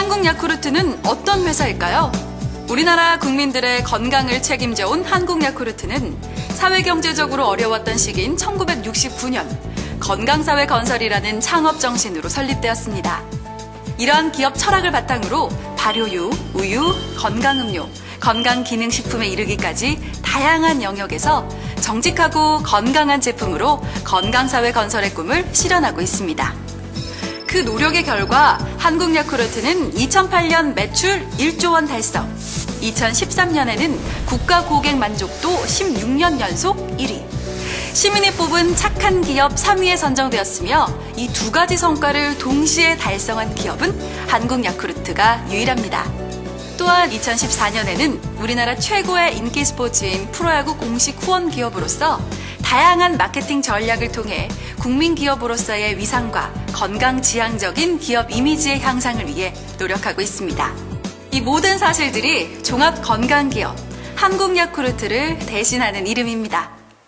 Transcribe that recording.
한국 야쿠르트는 어떤 회사일까요? 우리나라 국민들의 건강을 책임져온 한국 야쿠르트는 사회경제적으로 어려웠던 시기인 1969년 건강사회 건설이라는 창업 정신으로 설립되었습니다. 이러한 기업 철학을 바탕으로 발효유, 우유, 건강음료, 건강기능식품에 이르기까지 다양한 영역에서 정직하고 건강한 제품으로 건강사회 건설의 꿈을 실현하고 있습니다. 그 노력의 결과 한국 야쿠르트는 2008년 매출 1조 원 달성, 2013년에는 국가 고객 만족도 16년 연속 1위, 시민이 뽑은 착한 기업 3위에 선정되었으며 이 두 가지 성과를 동시에 달성한 기업은 한국 야쿠르트가 유일합니다. 또한 2014년에는 우리나라 최고의 인기 스포츠인 프로야구 공식 후원 기업으로서 다양한 마케팅 전략을 통해 국민 기업으로서의 위상과 건강 지향적인 기업 이미지의 향상을 위해 노력하고 있습니다. 이 모든 사실들이 종합 건강 기업 한국 야쿠르트를 대신하는 이름입니다.